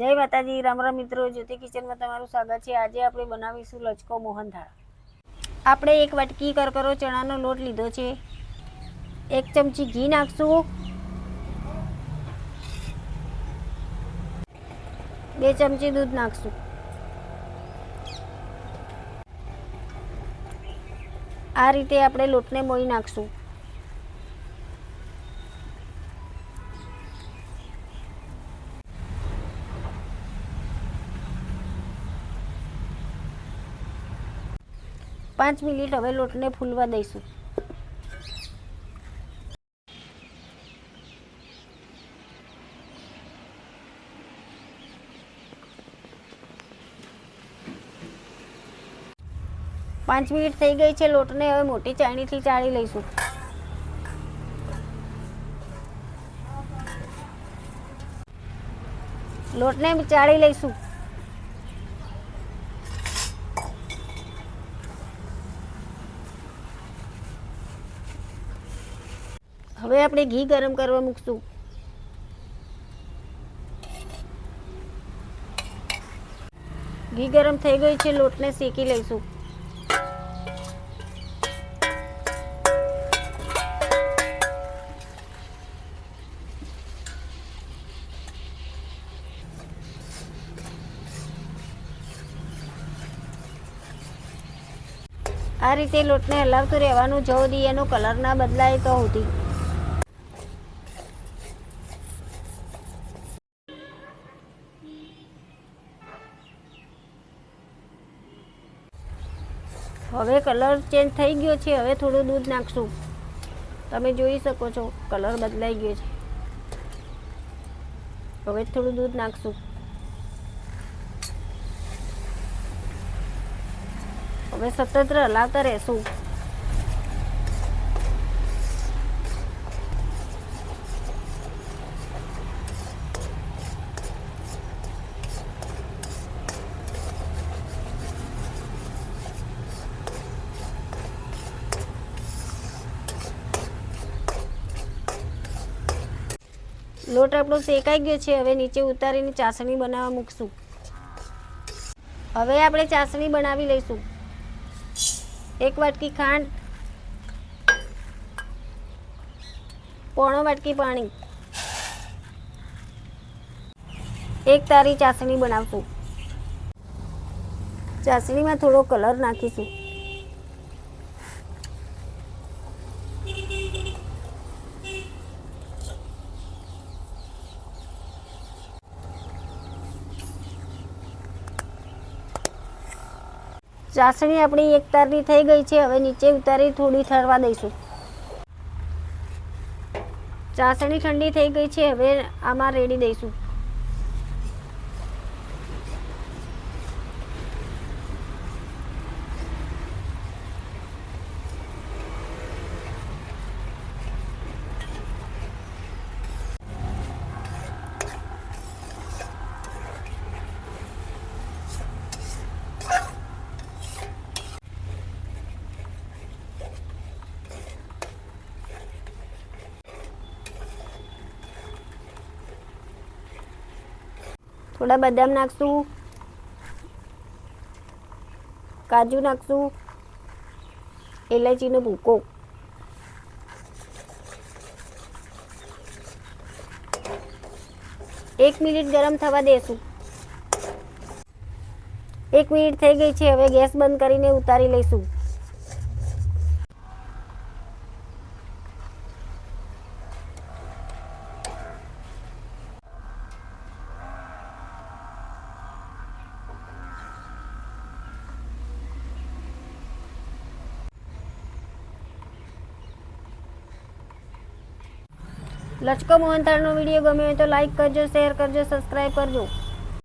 જય માતાજી રામ રામ મિત્રો, જ્યોતિ કિચનમાં તમારું સ્વાગત છે. આજે આપણે બનાવીશું લચકો મોહનથાળ આપણે એક વાટકી કરકરો ચણાનો લોટ લીધો છે. એક ચમચી ઘી નાખશું. બે ચમચી દૂધ નાખશું. આ રીતે આપણે લોટને મોઈ નાખશું. પાંચ મિનિટ હવે લોટને ફૂલવા દઈશું. પાંચ મિનિટ થઈ ગઈ છે લોટને હવે મોટી ચાણીથી ચાળી લઈશું. લોટને ચાળી લઈશું. હવે આપણે ઘી ગરમ કરવા મૂકશું. ઘી ગરમ થઈ ગયું છે, લોટને શેકી લઈશું. આ રીતે લોટને હલાવતું રહેવાનું જો દી એનો કલર ના બદલાય તો સુધી હવે કલર ચેન્જ થઈ ગયો છે, હવે થોડું દૂધ નાખશું. તમે જોઈ શકો છો, કલર બદલાઈ ગયો છે. હવે થોડું દૂધ નાખશું. હવે સતત હલાવતા રહેશું. લોટ આપણો શેકાઈ ગયો છે, હવે નીચે ઉતારીને ચાસણી બનાવવા મૂકશું. હવે આપણે ચાસણી બનાવી લઈશું. એક વાટકી ખાંડ, પોણો વાટકી પાણી. એક તારી ચાસણી બનાવશું. ચાસણીમાં થોડો કલર નાખીશું. ચાસણી આપણી એક તારની થઈ ગઈ છે, હવે નીચે ઉતારી થોડી ઠરવા દઈશું. ચાસણી ઠંડી થઈ ગઈ છે, હવે આમાં રેડી દઈશું. થોડા બદામ નાખશું. કાજુ નાખશું. ઇલાયચીનો ભૂકો. એક મિનિટ ગરમ થવા દેશું. એક મિનિટ થઈ ગઈ છે, હવે ગેસ બંધ કરીને ઉતારી લઈશું. લચકો મોહનથાળનો વીડિયો ગમ્યો હોય તો લાઈક કરજો શેર કરજો સબસ્ક્રાઈબ કરજો.